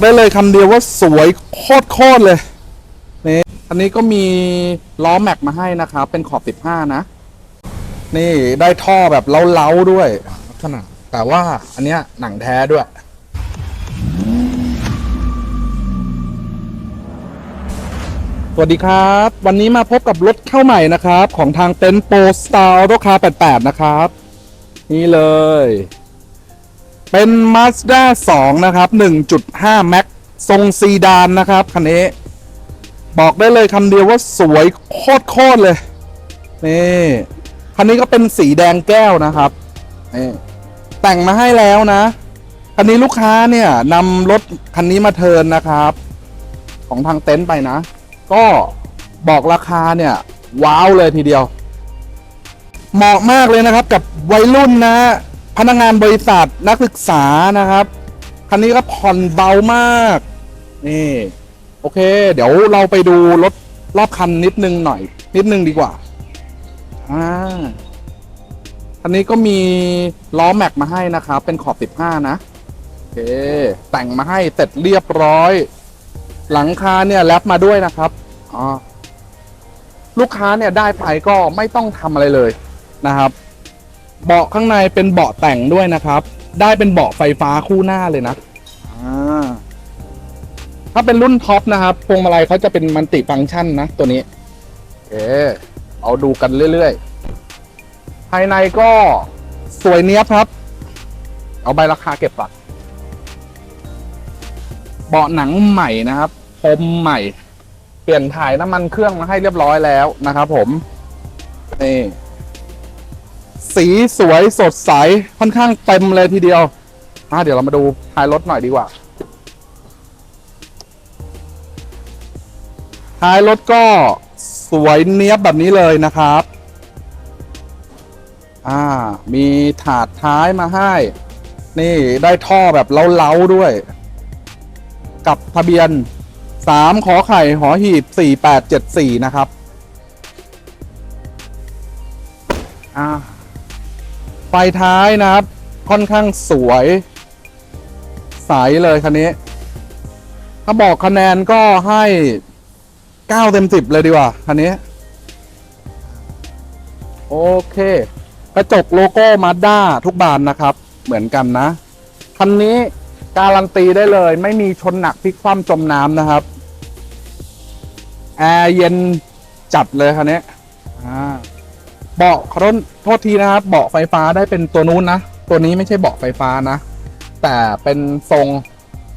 ได้เลยคำเดียวว่าสวยโคตรๆเลยนี่อันนี้ก็มีล้อแม็กมาให้นะครับ เป็นขอบ 15 นะ นี่ได้ท่อแบบเล้าๆด้วยลักษณะแต่ว่าอันเนี้ยหนังแท้ด้วย สวัสดีครับ วันนี้มาพบกับรถเข้าใหม่นะครับ ของทางเต็นโปสตาร์รถคา88 นะครับ นี่เลย เป็น Mazda 2 นะครับ 1.5 Max ทรงซีดานนะครับ คันนี้ บอกได้เลยคำเดียวว่าสวยโคตรๆเลย นี่ คันนี้ก็เป็นสีแดงแก้วนะครับนี่แต่งมาให้แล้วนะ คันนี้ลูกค้าเนี่ยนำรถคันนี้มาเทินนะครับ ของทางเต็นท์ไปนะ ก็บอกราคาเนี่ย ว้าวเลยทีเดียว เหมาะมากเลยนะครับกับวัยรุ่นนะ พนักงานบริษัทนักศึกษานะครับ คันนี้ก็ผ่อนเบามาก นี่ โอเค เดี๋ยวเราไปดูรถรอบคันนิดนึงหน่อย นิดนึงดีกว่าอ่าคันนี้ก็มีล้อแม็กมาให้นะครับ เป็นขอบ 15 นะ โอเค แต่งมาให้เสร็จเรียบร้อย หลังคาเนี่ยแรปมาด้วยนะครับอ๋อลูกค้าเนี่ยได้ไปก็ไม่ต้องทำอะไรเลยนะครับ เบาะข้างในเป็นเบาะแต่งด้วยนะครับ ได้เป็นเบาะไฟฟ้าคู่หน้าเลยนะ อ่า ถ้าเป็นรุ่นท็อปนะครับพวงมาลัยเขาจะเป็นมันติฟังก์ชันนะ ตัวนี้โอเคเอาดูกันเรื่อยๆ ภายในก็สวยเนี้ยบครับ เอาใบราคาเก็บก่อนเบาะหนังใหม่นะครับพรมใหม่ เปลี่ยนถ่ายน้ำมันเครื่องมาให้เรียบร้อยแล้วนะครับผมนี่ สีสวยสดใส ค่อนข้างเต็มเลยทีเดียวอะเดี๋ยวเรามาดูท้ายรถหน่อยดีกว่าท้ายรถก็สวยเนี้ยบแบบนี้เลยนะครับ อ่า มีถาดท้ายมาให้ นี่ได้ท่อแบบเล้าๆด้วย กับทะเบียน3ขอไข่หอหีบ4874นะครับ อ่า ไฟท้ายนะครับ ค่อนข้างสวย ใสเลยคันนี้ ถ้าบอกคะแนนก็ให้9เต็ม10เลยดีกว่า คันนี้ โอเค กระจกโลโก้มาด้าทุกบานนะครับ เหมือนกันนะ คันนี้การันตีได้เลย ไม่มีชนหนักพลิกคว่ำจมน้ำนะครับ แอร์เย็นจัดเลยคันนี้อ่า เบาะขอโทษโทษทีนะครับเบาะไฟฟ้าได้เป็นตัวนู้นนะ ตัวนี้ไม่ใช่เบาะไฟฟ้านะ แต่เป็นทรง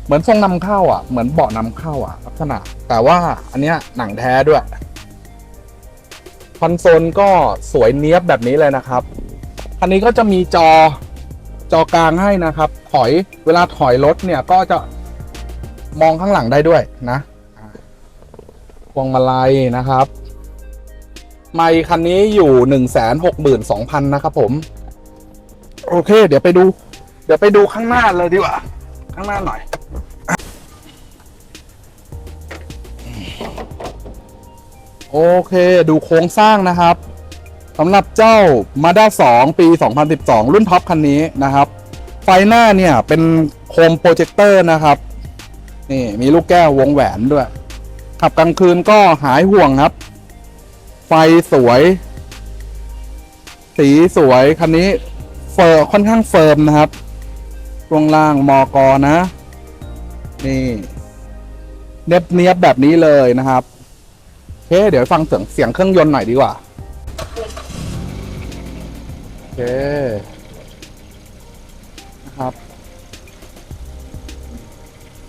เหมือนทรงนำเข้าอะ เหมือนเบาะนำเข้าอะ ลักษณะ แต่ว่าอันเนี้ยหนังแท้ด้วย คอนโซลก็สวยเนี้ยบแบบนี้เลยนะครับคันนี้ก็จะมีจอจอกลางให้นะครับ ถอยเวลาถอยรถเนี่ยก็จะมองข้างหลังได้ด้วยนะอ่าพวงมาลัยนะครับ ไมค์คันนี้อยู่หนึ่งแสนหกหมื่นสองพันนะครับผม โอเค เดี๋ยวไปดู เดี๋ยวไปดูข้างหน้าเลยดีกว่า ข้างหน้าหน่อย โอเค ดูโครงสร้างนะครับสำหรับเจ้า Mazda 2 ปี 2012 รุ่นท็อปคันนี้นะครับ ไฟหน้าเนี่ยเป็นโคมโปรเจคเตอร์นะครับ นี่มีลูกแก้ววงแหวนด้วย ขับกลางคืนก็หายห่วงครับ ไฟสวย สีสวย คันนี้เฟอร์ค่อนข้างเฟิร์มนะครับช่วงล่างมอกอนะ นี่เนียบเนียบแบบนี้เลยนะครับเคเดี๋ยวฟังเสียงเสียงเครื่องยนต์หน่อยดีกว่าโอเคนะครับ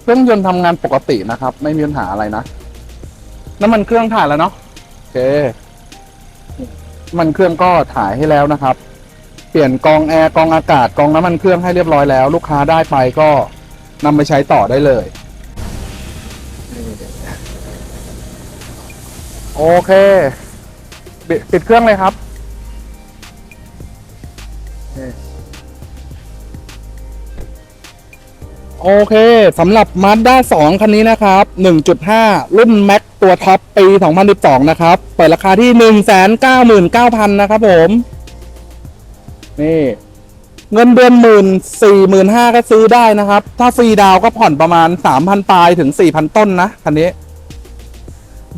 เครื่องยนต์ทำงานปกตินะครับ ไม่มีปัญหาอะไรนะน้ำมันเครื่องถ่ายแล้วเนาะโอเค มันเครื่องก็ถ่ายให้แล้วนะครับ เปลี่ยนกองแอร์กองอากาศกองน้ำมันเครื่องให้เรียบร้อยแล้ว ลูกค้าได้ไปก็นำไปใช้ต่อได้เลย โอเค ปิดเครื่องเลยครับ โอเคสำหรับ Mazda 2 คันนี้นะครับ 1.5 รุ่น Max ตัวท็อปปี 2012 นะครับ เปิดราคาที่ 199,000 นะครับผม นี่ เงินเดือนหมื่นสี่หมื่นห้าก็ซื้อได้นะครับ ถ้าฟรีดาวก็ผ่อนประมาณสามพันปลายถึงสี่พันต้นนะ คันนี้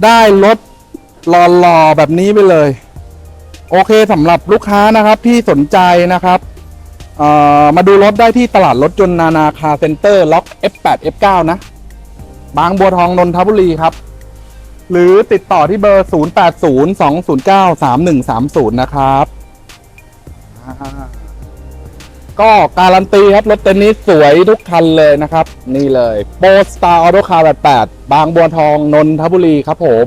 ได้รถหล่อๆแบบนี้ไปเลย โอเคสำหรับลูกค้านะครับที่สนใจนะครับ มาดูรถได้ที่ตลาดรถยนต์นานาคาเซ็นเตอร์ล็อก F8 F9 นะ บางบัวทองนนทบุรีครับ หรือติดต่อที่เบอร์ 0802093130 นะครับก็การันตีครับ รถเต็นนี้สวยทุกคันเลยนะครับ นี่เลยโปสตาร์ออโตคาร์88 บางบัวทองนนทบุรีครับผม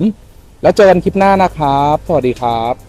แล้วเจอกันคลิปหน้านะครับ สวัสดีครับ